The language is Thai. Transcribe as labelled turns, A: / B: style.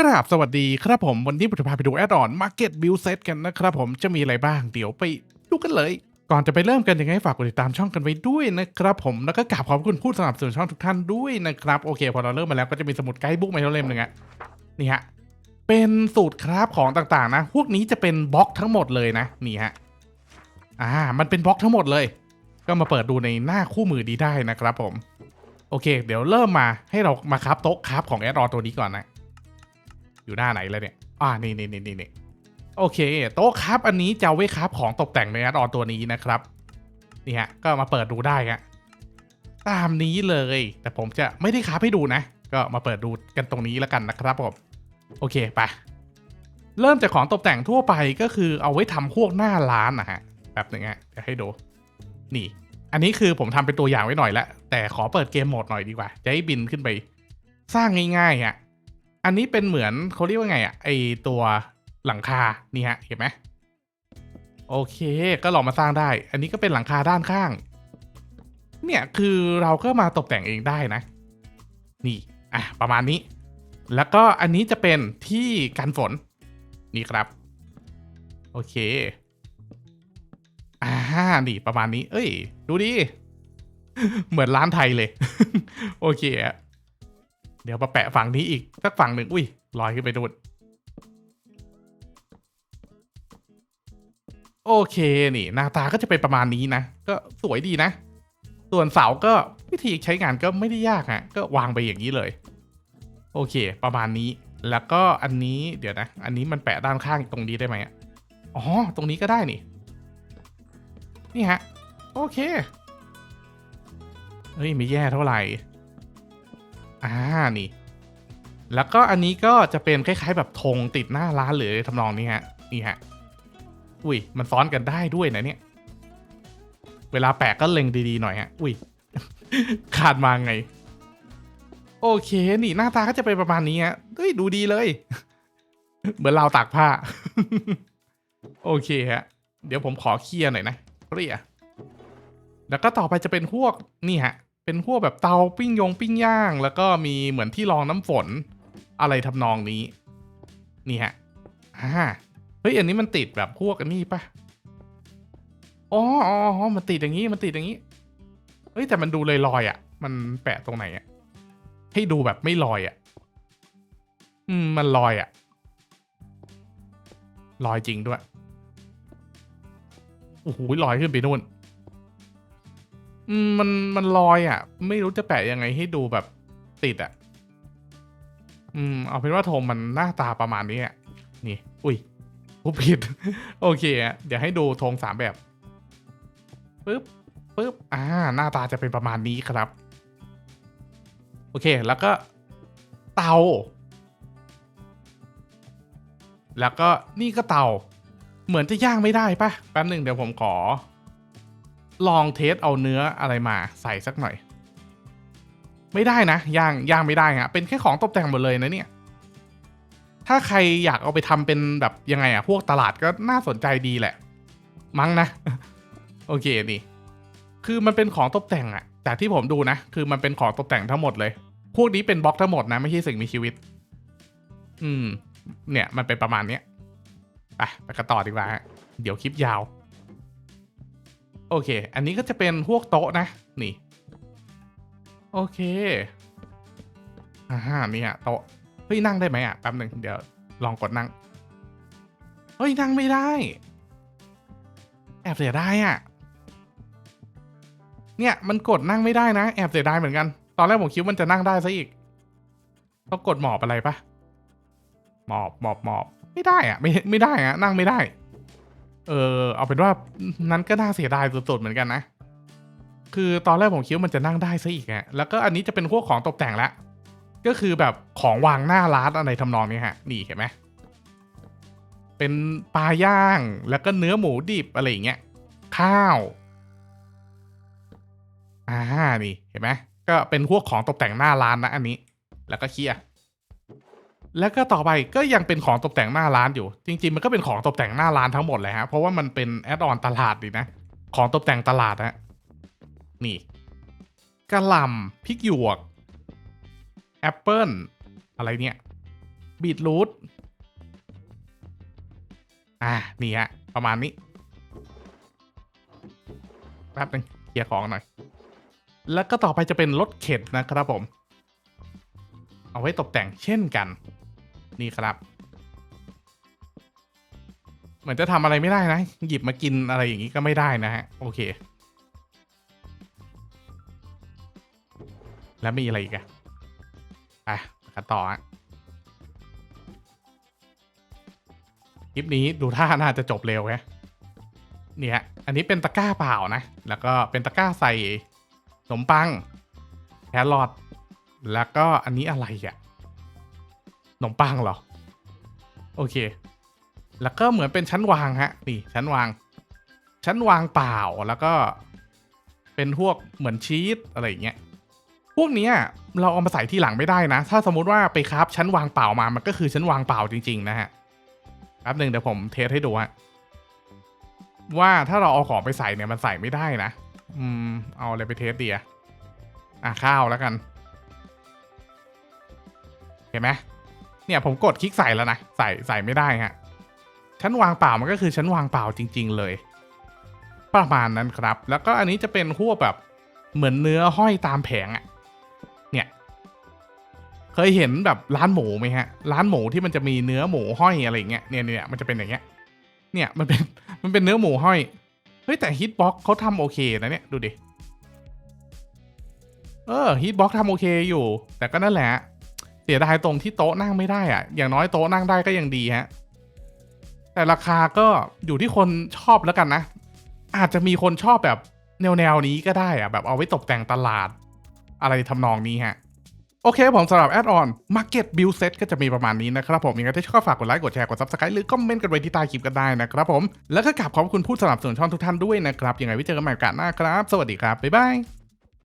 A: กราบสวัสดีครับผม วันนี้ผมจะพาไปดูแอดออนมาร์เก็ตบิลเซตกันนะครับผมจะมีอะไรบ้างเดี๋ยวไปดูกันเลย ก่อนจะไปเริ่มกันยังไงฝากกดติดตามช่องกันไว้ด้วยนะครับผมแล้วก็กราบขอบคุณผู้สนับสนุนช่องทุกท่านด้วยนะครับ โอเค พอเราเริ่มมาแล้วก็จะมีสมุดไกด์บุ๊กมาเราเล่มหนึ่งอะนี่ฮะ เป็นสูตรคราฟของต่างๆ นะ พวกนี้จะเป็นบล็อกทั้งหมดเลยนะนี่ฮะอ่า มันเป็นบล็อกทั้งหมดเลย ก็มาเปิดดูในหน้าคู่มือดีได้นะครับผม โอเค เดี๋ยวเริ่มมาให้เรามาคราฟโต๊ะคราฟของแอดออนตัวนี้ก่อนนะ อยู่หน้าไหนแล้วเนี่ย อ่า นี่นี่นี่นี่โอเค โต๊ะครับ อันนี้จะเอาไว้ครับของตกแต่งในแอดออนตัวนี้นะครับ นี่ฮะ ก็มาเปิดดูได้ฮะ ตามนี้เลย แต่ผมจะไม่ได้ครับให้ดูนะ ก็มาเปิดดูกันตรงนี้แล้วกันนะครับผม โอเค ไป เริ่มจากของตกแต่งทั่วไปก็คือเอาไว้ทำพวกหน้าร้านนะฮะ แบบนึงฮะเดี๋ยวให้ดู นี่ อันนี้คือผมทำเป็นตัวอย่างไว้หน่อยละ แต่ขอเปิดเกมโหมดหน่อยดีกว่า จะให้บินขึ้นไป สร้างง่ายๆฮะ อันนี้เป็นเหมือนเขาเรียกว่าไงอะไอตัวหลังคานี่ฮะเห็นไหมโอเค ก็ลองมาสร้างได้ อันนี้ก็เป็นหลังคาด้านข้าง เนี่ยคือเราก็มาตกแต่งเองได้นะ นี่อะประมาณนี้ แล้วก็อันนี้จะเป็นที่กันฝนนี่ครับ โอเคอ่านี่ประมาณนี้ เอ้ย ดูดิ เหมือนร้านไทยเลย โอเคอะ เดี๋ยวมาแปะฝั่งนี้อีกสักฝั่งหนึ่งอุ้ยลอยขึ้นไปดูนโอเคนี่หน้าตาก็จะเป็นประมาณนี้นะ ก็สวยดีนะ ส่วนเสาก็วิธีใช้งานก็ไม่ได้ยากฮะก็วางไปอย่างนี้เลย โอเค ประมาณนี้ แล้วก็อันนี้เดี๋ยวนะ อันนี้มันแปะด้านข้างตรงนี้ได้ไหมอ๋อตรงนี้ก็ได้นี่ นี่ฮะ โอเคเฮ้ยไม่แย่เท่าไหร่ อ่านี่ แล้วก็อันนี้ก็จะเป็นคล้ายๆ แบบธงติดหน้าร้านหรือทำนองนี้ฮะ นี่ฮะ อุ้ย มันซ้อนกันได้ด้วยนะเนี่ย เวลาแปะก็เล็งดีๆหน่อยฮะ อุ้ย ขาดมาไง โอเค นี่หน้าตาก็จะเป็นประมาณนี้ฮะเฮ้ยดูดีเลย เหมือนเราตากผ้า โอเคฮะ เดี๋ยวผมขอเคลียร์หน่อยนะเรียแล้วก็ต่อไปจะเป็นพวกนี่ฮะ เป็นพวกแบบเตาปิ้งยงปิ้งย่าง แล้วก็มีเหมือนที่รองน้ำฝนอะไรทำนองนี้ นี่ฮะอ่าเฮ้ยอันนี้มันติดแบบพวกอันนี้ปะอ๋ออ๋อมันติดอย่างนี้มันติดอย่างนี้เฮ้ยแต่มันดูเลยลอยอะ มันแปะตรงไหนอะให้ดูแบบไม่ลอยอะ อืมมันลอยอะลอยจริงด้วยโอ้โหลอยขึ้นไปนู่น อืมมันมันลอยอะ ไม่รู้จะแปะยังไงให้ดูแบบติดอะ อืม เอาเป็นว่าโทมมันหน้าตาประมาณนี้อะนี่ อุ้ยผู้ผิด โอเคอะเดี๋ยวให้ดูธงสามแบบปึ๊บปึ๊บอ่า หน้าตาจะเป็นประมาณนี้ครับ โอเค แล้วก็เตา แล้วก็นี่ก็เตา เหมือนจะย่างไม่ได้ปะแป๊บหนึ่งเดี๋ยวผมขอ ลองเทสเอาเนื้ออะไรมาใส่สักหน่อย ไม่ได้นะย่างย่างไม่ได้ฮะเป็นแค่ของตกแต่งหมดเลยนะเนี่ย ถ้าใครอยากเอาไปทำเป็นแบบยังไงอะพวกตลาดก็น่าสนใจดีแหละ มั้งนะ โอเคนี่คือมันเป็นของตกแต่งอะแต่ที่ผมดูนะ คือมันเป็นของตกแต่งทั้งหมดเลย พวกนี้เป็นบล็อกทั้งหมดนะ ไม่ใช่สิ่งมีชีวิต อืม เนี่ยมันเป็นประมาณเนี้ยไปไปกันต่อดีกว่าฮะเดี๋ยวคลิปยาว เค อันนี้ก็จะเป็นพวกโต๊ะนะ นี่ โอเคอ่านี่ฮะโต๊ะเฮ้ยนั่งได้ไหมอะแป๊บหนึ่งเดี๋ยวลองกดนั่งเฮ้ยนั่งไม่ได้ แอบเสียดายอะ เนี่ยมันกดนั่งไม่ได้นะ แอบเสียดายเหมือนกัน ตอนแรกผมคิดว่ามันจะนั่งได้ซะอีกต้องกดหมอบอะไรปะหมอบหมอบหมอบไม่ได้อะ ไม่ไม่ได้อะนั่งไม่ได้ เออเอาเป็นว่านั้นก็น่าเสียดายสุดๆเหมือนกันนะ คือตอนแรกผมคิดว่ามันจะนั่งได้ซะอีกอะแล้วก็อันนี้จะเป็นพวกของตกแต่งละก็คือแบบของวางหน้าร้านอะไรทำนองนี้ฮะ นี่เห็นไหมเป็นปลาย่างแล้วก็เนื้อหมูดิบอะไรอย่างเงี้ยข้าวอ่านี่เห็นไหมก็เป็นพวกของตกแต่งหน้าร้านนะอันนี้ แล้วก็เคียร์ แล้วก็ต่อไปก็ยังเป็นของตกแต่งหน้าร้านอยู่ จริง ๆ มันก็เป็นของตกแต่งหน้าร้านทั้งหมดเลยฮะเพราะว่ามันเป็นแอดออนตลาดดีนะ ของตกแต่งตลาดฮะนี่กระหล่ำพริกหยวกแอปเปิลอะไรเนี่ยบีทรูทอ่านี่ฮะประมาณนี้แป๊บนึงเคลียร์ของหน่อย แล้วก็ต่อไปจะเป็นรถเข็นนะครับผม เอาไว้ตกแต่งเช่นกัน นี่ครับ เหมือนจะทำอะไรไม่ได้นะ หยิบมากินอะไรอย่างนี้ก็ไม่ได้นะฮะ โอเค แล้วมีอะไรอีกอะไปกันต่อฮะคลิปนี้ดูท่าน่าจะจบเร็วแฮะเนี่ย อันนี้เป็นตะกร้าเปล่านะ แล้วก็เป็นตะกร้าใส่ขนมปัง แครอท แล้วก็อันนี้อะไรอะ ขนมปังเหรอ โอเค แล้วก็เหมือนเป็นชั้นวางฮะ นี่ชั้นวาง ชั้นวางเปล่าแล้วก็ เป็นพวกเหมือนชีสอะไรอย่างเงี้ย พวกนี้เราเอามาใส่ที่หลังไม่ได้นะ ถ้าสมมติว่าไปคราฟชั้นวางเปล่ามา มันก็คือชั้นวางเปล่าจริง ๆ นะฮะแป๊บหนึ่งเดี๋ยวผมเทสให้ดูฮะว่าถ้าเราเอาของไปใส่เนี่ยมันใส่ไม่ได้นะ อืม เอาอะไรไปเทสดีอะอะข้าวแล้วกัน เห็นไหม เนี่ยผมกดคลิกใส่แล้วนะ ใส่ใส่ไม่ได้ฮะ ชั้นวางเปล่ามันก็คือชั้นวางเปล่าจริง ๆ เลย ประมาณนั้นครับ แล้วก็อันนี้จะเป็นพวแบบเหมือนเนื้อห้อยตามแผงอะเนี่ย เคยเห็นแบบร้านหมูไหมฮะ ร้านหมูที่มันจะมีเนื้อหมูห้อยอะไรอย่างเงี้ย เนี่ยเนี่ยมันจะเป็นอย่างเงี้ย เนี่ยมันเป็นมันเป็นเนื้อหมูห้อย เฮ้ยแต่ฮิตบ็อกเขาทำโอเคนะเนี่ยดูดิ เออฮิตบ็อกทำโอเคอยู่ แต่ก็นั่นแหละ เสียดายตรงที่โต๊ะนั่งไม่ได้อะอย่างน้อยโต๊ะนั่งได้ก็ยังดีฮะ แต่ราคาก็อยู่ที่คนชอบแล้วกันนะ อาจจะมีคนชอบแบบแนวแนวนี้ก็ได้อะแบบเอาไว้ตกแต่งตลาด อะไรทำนองนี้ฮะโอเคผมสำหรับแอดออน Market Build Set ก็จะมีประมาณนี้นะครับผมยังไงถ้าชอบฝากกดไลค์กดแชร์กด Subscribe หรือคอมเมนต์กันไว้ที่ใต้คลิปกันได้นะครับผม แล้วก็กราบขอบคุณผู้สนับสนุนช่องทุกท่านด้วยนะครับยังไงไว้เจอกันใหม่โอกาสหน้าครับ สวัสดีครับ บ๊ายบาย